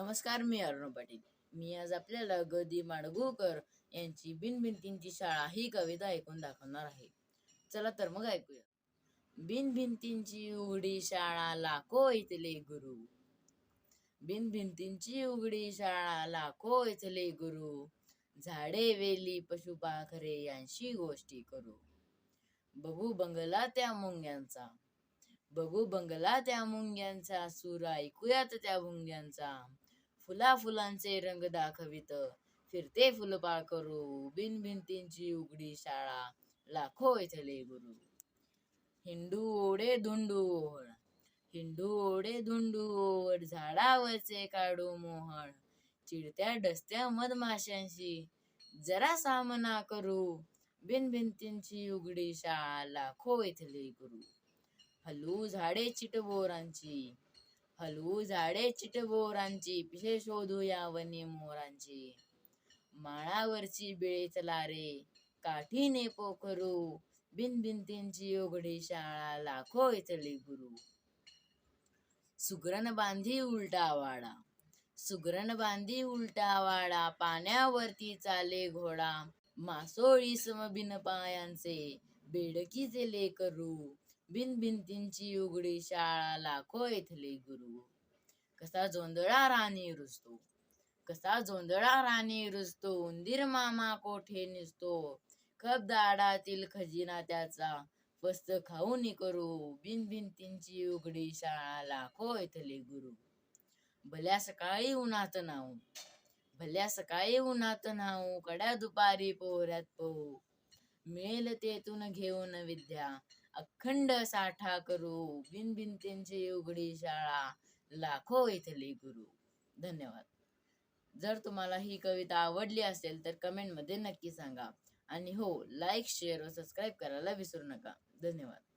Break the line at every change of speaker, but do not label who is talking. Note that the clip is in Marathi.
नमस्कार मी अरुण पाटील. मी आज आपल्याला ग दी माडगूळकर यांची बिनभिंतींची शाळा ही कविता ऐकून दाखवणार आहे. चला तर मग ऐकूया. बिनभिंतींची उघडी शाळा लाखो इथले गुरु. बिनभिंतींची उघडी शाळा लाखो इथले गुरु. झाडे वेली पशुपाखरे यांशी गोष्टी करू. बघू बंगला त्या मुंग्यांचा. बघू बंगला त्या मुंग्यांचा. सूर ऐकूयात त्या भुंग्यांचा फुला फुलांचे रंग दाखवित. फिरते फुलपाळ करू बिन भिंतींची उघडी शाळा लाखो इथले गुरु हिंडू ओढे धुंडू ओहळ हिंडू ओढे धुंडू ओढ झाडावरचे काढू मोहळ चिडत्या डसत्या मधमाशांशी जरा सामना करू बिन भिंतींची उघडी शाळा लाखो इथले गुरु हलू झाडे चिटबोरांची हलवू झाडे चिटबोरांची पिशे शोधू या वने मोरांची. माळावरची बिळे चला रे काठीने पोखरू बिन भिंतींची उघडी शाळा लाखो इथले गुरु. सुगरण बांधी उलटा वाडा सुगरण बांधी उलटा वाडा पाण्यावरती चाले घोडा मासोळी सम बिन पायांचे बेडकीचे लेकरू बिन भिंतींची उघडी शाळा लाखो इथले गुरु. कसा जोंधळा राणी रुजतो. कसा जोंधळा राणी रुजतो. उंदीर मामा कोठे निसतो कप दाडातील खजिना त्याचा. फस्त खाऊन करू. बिन भिंतींची उघडी शाळा लाखो इथले गुरु. भल्या सकाळी उन्हात नाऊ भल्या सकाळी उन्हात नाऊ कड्या दुपारी पोहऱ्यात पोहू. मिळेल तेथून घेऊन विद्या. अखंड साठा करू. बिन भिंतींची उघडी शाळा. लाखो इथले गुरु. धन्यवाद. जर तुम्हाला ही कविता आवडली असेल तर कमेंटमध्ये नक्की सांगा. आणि हो लाईक शेअर व सबस्क्राईब करायला विसरू नका. धन्यवाद.